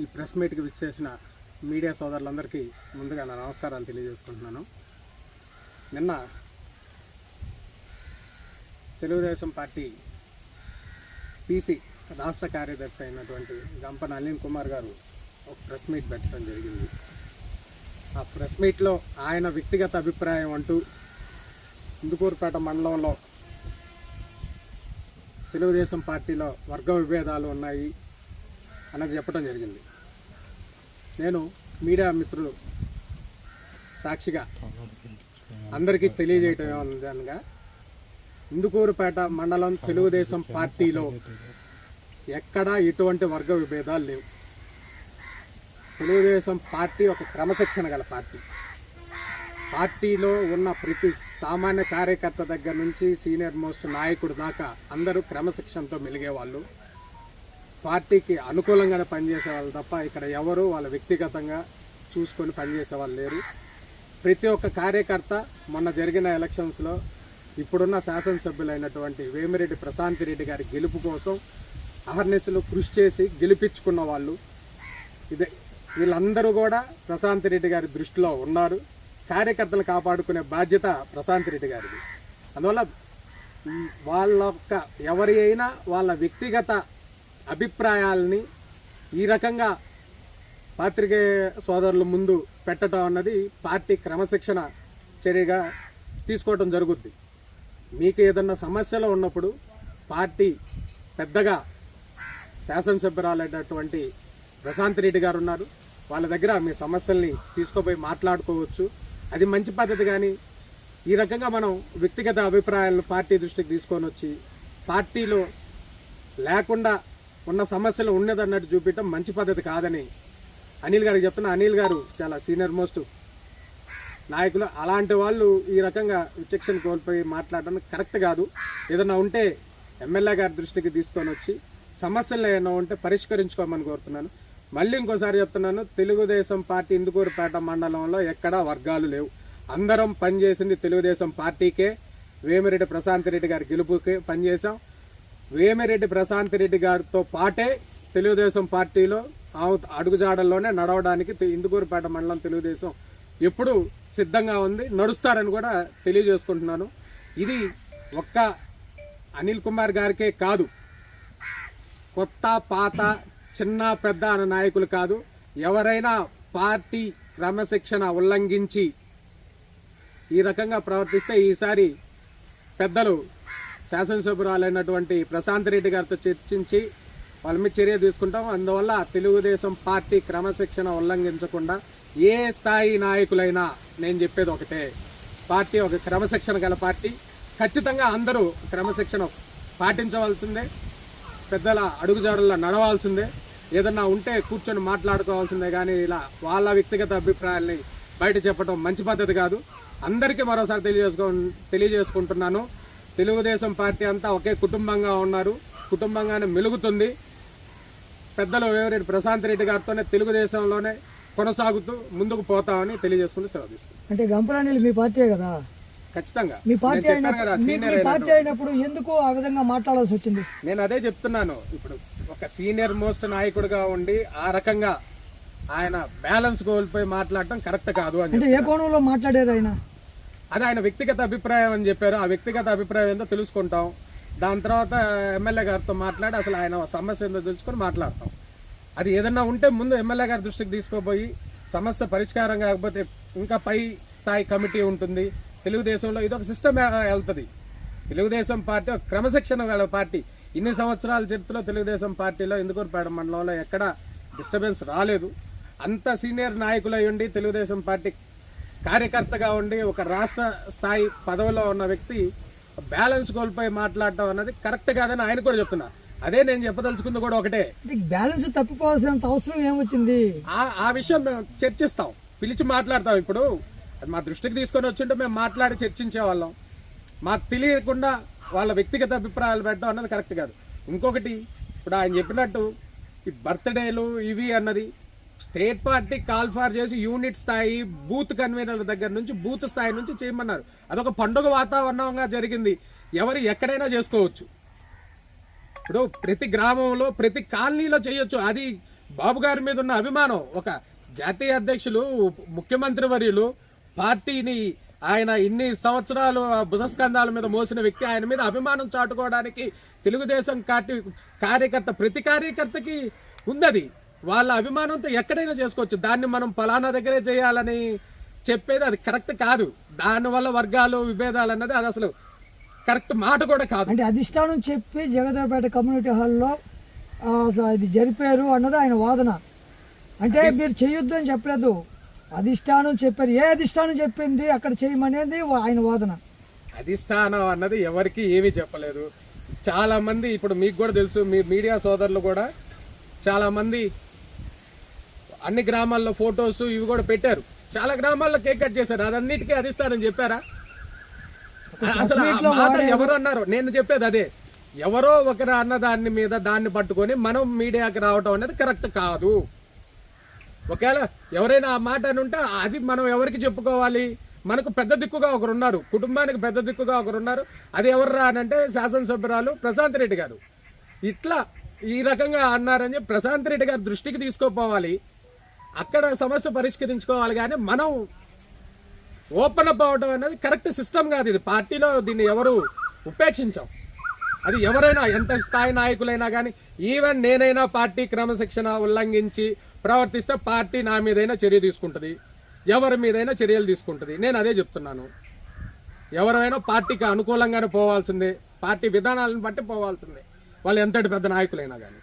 ఈ ప్రెస్ మీట్కి విచ్చేసిన మీడియా సోదరులందరికీ ముందుగా నా నమస్కారాలు తెలియజేసుకుంటున్నాను. నిన్న తెలుగుదేశం పార్టీ పీసీ రాష్ట్ర కార్యదర్శి అయినటువంటి గంప నళిన్ కుమార్ గారు ఒక ప్రెస్ మీట్ పెట్టడం జరిగింది. ఆ ప్రెస్ మీట్లో ఆయన వ్యక్తిగత అభిప్రాయం అంటూ ఇందుకూరుపేట మండలంలో తెలుగుదేశం పార్టీలో వర్గ విభేదాలు ఉన్నాయి. అన్నది చెప్పడం జరిగింది. నేను మీడియా మిత్రులు సాక్షిగా అందరికీ తెలియజేయటం ఏమనగా ఇందుకూరుపేట మండలం తెలుగుదేశం పార్టీలో ఎక్కడా ఎటువంటి వర్గ విభేదాలు లేవు. తెలుగుదేశం పార్టీ ఒక క్రమశిక్షణ గల పార్టీ. పార్టీలో ఉన్న ప్రతి సామాన్య కార్యకర్త దగ్గర నుంచి సీనియర్ మోస్ట్ నాయకుడు దాకా అందరూ క్రమశిక్షణతో మెలిగేవాళ్ళు. పార్టీకి అనుకూలంగానే పనిచేసే వాళ్ళు తప్ప ఇక్కడ ఎవరు వాళ్ళ వ్యక్తిగతంగా చూసుకొని పనిచేసే వాళ్ళు లేరు. ప్రతి ఒక్క కార్యకర్త మొన్న జరిగిన ఎలక్షన్స్లో ఇప్పుడున్న శాసనసభ్యులైనటువంటి వేమిరెడ్డి ప్రశాంత్ రెడ్డి గారి గెలుపు కోసం అహర్నిశలు కృషి చేసి గెలిపించుకున్న వాళ్ళు. ఇదే వీళ్ళందరూ కూడా ప్రశాంత్ రెడ్డి గారి దృష్టిలో ఉన్నారు. కార్యకర్తలు కాపాడుకునే బాధ్యత ప్రశాంత్ రెడ్డి గారిది. అందువల్ల వాళ్ళ యొక్క ఎవరి అయినా వాళ్ళ వ్యక్తిగత అభిప్రాయాలని ఈ రకంగా పాత్రికేయ సోదరుల ముందు పెట్టడం అన్నది పార్టీ క్రమశిక్షణ చర్యగా తీసుకోవడం జరుగుద్ది. మీకు ఏదన్నా సమస్యలు ఉన్నప్పుడు పార్టీ పెద్దగా శాసనసభ్యురాలైనటువంటి ప్రశాంత్ రెడ్డి గారు ఉన్నారు. వాళ్ళ దగ్గర మీ సమస్యల్ని తీసుకుపోయి మాట్లాడుకోవచ్చు. అది మంచి పద్ధతి కానీ ఈ రకంగా మనం వ్యక్తిగత అభిప్రాయాలను పార్టీ దృష్టికి తీసుకొని వచ్చి పార్టీలో లేకుండా ఉన్న సమస్యలు ఉన్నదన్నట్టు చూపించడం మంచి పద్ధతి కాదని అనిల్ గారికి చెప్తున్నా. అనిల్ గారు చాలా సీనియర్ మోస్ట్ నాయకులు. అలాంటి వాళ్ళు ఈ రకంగా విచక్షణ కోల్పోయి మాట్లాడడం కరెక్ట్ కాదు. ఏదైనా ఉంటే ఎమ్మెల్యే గారి దృష్టికి తీసుకొని వచ్చి సమస్యలు ఏమైనా ఉంటే పరిష్కరించుకోమని కోరుతున్నాను. మళ్ళీ ఇంకోసారి చెప్తున్నాను తెలుగుదేశం పార్టీ ఇందుకూరుపేట మండలంలో ఎక్కడా వర్గాలు లేవు. అందరం పనిచేసింది తెలుగుదేశం పార్టీకే వేమిరెడ్డి ప్రశాంత్ రెడ్డి గారి గెలుపుకే పనిచేసాం వేమిరెడ్డి ప్రశాంత్ రెడ్డి గారితో పాటే తెలుగుదేశం పార్టీలో అడుగుజాడల్లోనే నడవడానికి ఇందుకూరుపేట మండలం తెలుగుదేశం ఎప్పుడు సిద్ధంగా ఉంది. నడుస్తారని కూడా తెలియజేసుకుంటున్నాను. ఇది ఒక్క అనిల్ కుమార్ గారికే కాదు. కొత్త పాత చిన్న పెద్ద అనే నాయకులు కాదు. ఎవరైనా పార్టీ క్రమశిక్షణ ఉల్లంఘించి ఈ రకంగా ప్రవర్తిస్తే ఈసారి పెద్దలు శాసనసభ్యురాలైనటువంటి ప్రశాంత్ రెడ్డి గారితో చర్చించి వాళ్ళ మీద చర్య తీసుకుంటాం. అందువల్ల తెలుగుదేశం పార్టీ క్రమశిక్షణ ఉల్లంఘించకుండా ఏ స్థాయి నాయకులైనా నేను చెప్పేది ఒకటే. పార్టీ ఒక క్రమశిక్షణ గల పార్టీ. ఖచ్చితంగా అందరూ క్రమశిక్షణ పాటించవలసిందే. పెద్దల అడుగుజాడల్లో నడవాల్సిందే. ఏదన్నా ఉంటే కూర్చొని మాట్లాడుకోవాల్సిందే కానీ ఇలా వాళ్ళ వ్యక్తిగత అభిప్రాయాల్ని బయట చెప్పడం మంచి పద్ధతి కాదు. అందరికీ మరోసారి తెలియజేసుకో తెలియజేసుకుంటున్నాను. తెలుగుదేశం పార్టీ అంతా ఒకే కుటుంబంగా ఉన్నారు. కుటుంబంగానే మెలుగుతుంది. పెద్దలు వేమిరెడ్డి ప్రశాంత్ రెడ్డి గారితోనే తెలుగుదేశంలోనే కొనసాగుతూ ముందుకు పోతామని తెలియజేసుకుంటూ సెలవు తీసుకుంటాం అంటే గంపరాణిలు మీ పార్టీ కదా? ఖచ్చితంగా. మీ పార్టీ పార్టీ అయినప్పుడు ఎందుకు ఆ విధంగా మాట్లాడాల్సి వచ్చింది? నేను అదే చెప్తున్నాను. ఇప్పుడు ఒక సీనియర్ మోస్ట్ నాయకుడిగా ఉండి ఆ రకంగా ఆయన బ్యాలెన్స్ కోల్పోయి మాట్లాడటం కరెక్ట్ కాదు అని అంటే ఏ కోణంలో మాట్లాడారు ఆయన? అది ఆయన వ్యక్తిగత అభిప్రాయం అని చెప్పారు. ఆ వ్యక్తిగత అభిప్రాయం ఏందో తెలుసుకుంటాం. దాని తర్వాత ఎమ్మెల్యే గారితో మాట్లాడి అసలు ఆయన సమస్య ఏందో తెలుసుకొని మాట్లాడతాం. అది ఏదన్నా ఉంటే ముందు ఎమ్మెల్యే గారి దృష్టికి తీసుకోపోయి సమస్య పరిష్కారం కాకపోతే ఇంకా పై స్థాయి కమిటీ ఉంటుంది. తెలుగుదేశంలో ఇది ఒక సిస్టమ్ వెళ్తుంది. తెలుగుదేశం పార్టీ ఒక క్రమశిక్షణ గల పార్టీ. ఇన్ని సంవత్సరాల చరిత్రలో తెలుగుదేశం పార్టీలో ఇందుకూరుపేట మండలంలో ఎక్కడ డిస్టర్బెన్స్ రాలేదు. అంత సీనియర్ నాయకులై ఉండి తెలుగుదేశం పార్టీ కార్యకర్తగా ఉండి ఒక రాష్ట్ర స్థాయి పదవిలో ఉన్న వ్యక్తి బ్యాలెన్స్ కోల్పోయి మాట్లాడటం అన్నది కరెక్ట్ కాదని ఆయన కూడా చెప్తున్నా అదే నేను చెప్పదలుచుకుంది కూడా ఒకటే. బ్యాలెన్స్ తప్పిపోవాల్సినంత అవసరం ఏమొచ్చింది? ఆ ఆ విషయం మేము చర్చిస్తాం. పిలిచి మాట్లాడతాం ఇప్పుడు. అది మా దృష్టికి తీసుకొని వచ్చింటే మేము మాట్లాడి చర్చించే వాళ్ళం. మాకు తెలియకుండా వాళ్ళ వ్యక్తిగత అభిప్రాయాలు పెట్టడం అన్నది కరెక్ట్ కాదు. ఇంకొకటి ఇప్పుడు ఆయన చెప్పినట్టు ఈ బర్త్డేలు ఇవి అన్నది స్టేట్ పార్టీ కాల్ ఫార్ చేసి యూనిట్ స్థాయి బూత్ కన్వీనర్ల దగ్గర నుంచి బూత్ స్థాయి నుంచి చేయమన్నారు. అదొక పండుగ వాతావరణంగా జరిగింది. ఎవరు ఎక్కడైనా చేసుకోవచ్చు. ఇప్పుడు ప్రతి గ్రామంలో ప్రతి కాలనీలో చేయొచ్చు. అది బాబు గారి మీద ఉన్న అభిమానం. ఒక జాతీయ అధ్యక్షులు ముఖ్యమంత్రి వర్యులు పార్టీని ఆయన ఇన్ని సంవత్సరాలు ఆ భుజస్కంధాల మీద మోసిన వ్యక్తి ఆయన మీద అభిమానం చాటుకోవడానికి తెలుగుదేశం కార్టీ కార్యకర్త ప్రతి కార్యకర్తకి ఉందది. వాళ్ళ అభిమానంతో ఎక్కడైనా చేసుకోవచ్చు. దాన్ని మనం ఫలానా దగ్గరే చేయాలని చెప్పేది అది కరెక్ట్ కాదు. దానివల్ల వర్గాలు విభేదాలు అన్నది అది అసలు కరెక్ట్ మాట కూడా కాదు. అంటే అధిష్టానం చెప్పి జగదేవపేట కమ్యూనిటీ హాల్లో ఇది జరిపారు అన్నది ఆయన వాదన. అంటే మీరు చేయొద్దు అని చెప్పలేదు. అధిష్టానం చెప్పారు. ఏ అధిష్టానం చెప్పింది అక్కడ చేయమనేది ఆయన వాదన. అధిష్టానం అన్నది ఎవరికి ఏమీ చెప్పలేదు. చాలా మంది ఇప్పుడు మీకు కూడా తెలుసు మీ మీడియా సోదరులు కూడా చాలా మంది అన్ని గ్రామాల్లో ఫొటోస్ ఇవి కూడా పెట్టారు. చాలా గ్రామాల్లో కేక్ కట్ చేశారు. అదన్నిటికీ అధిష్టానం చెప్పారా? అసలు మాట ఎవరు అన్నారు? నేను చెప్పేది అదే. ఎవరో ఒకరు అన్న దాని మీద దాన్ని పట్టుకొని మనం మీడియాకి రావటం అనేది కరెక్ట్ కాదు. ఒకవేళ ఎవరైనా ఆ మాట అని ఉంటే అది మనం ఎవరికి చెప్పుకోవాలి? మనకు పెద్ద దిక్కుగా ఒకరు ఉన్నారు. కుటుంబానికి పెద్ద దిక్కుగా ఒకరు ఉన్నారు. అది ఎవరు రా అని అంటే శాసనసభ్యురాలు ప్రశాంత్ రెడ్డి గారు. ఇట్లా ఈ రకంగా అన్నారని ప్రశాంత్ రెడ్డి గారి దృష్టికి తీసుకోపోవాలి. అక్కడ సమస్య పరిష్కరించుకోవాలి కానీ మనం ఓపెన్ అప్ అవ్వడం అనేది కరెక్ట్ సిస్టమ్ కాదు ఇది. పార్టీలో దీన్ని ఎవరు ఉపేక్షించాం. అది ఎవరైనా ఎంత స్థాయి నాయకులైనా కానీ ఈవెన్ నేనైనా పార్టీ క్రమశిక్షణ ఉల్లంఘించి ప్రవర్తిస్తే పార్టీ నా మీదైనా చర్య తీసుకుంటుంది. ఎవరి మీదైనా చర్యలు తీసుకుంటుంది. నేను అదే చెప్తున్నాను. ఎవరైనా పార్టీకి అనుకూలంగానే పోవాల్సిందే. పార్టీ విధానాలను బట్టి పోవాల్సిందే. వాళ్ళు ఎంతటి పెద్ద నాయకులైనా కానీ.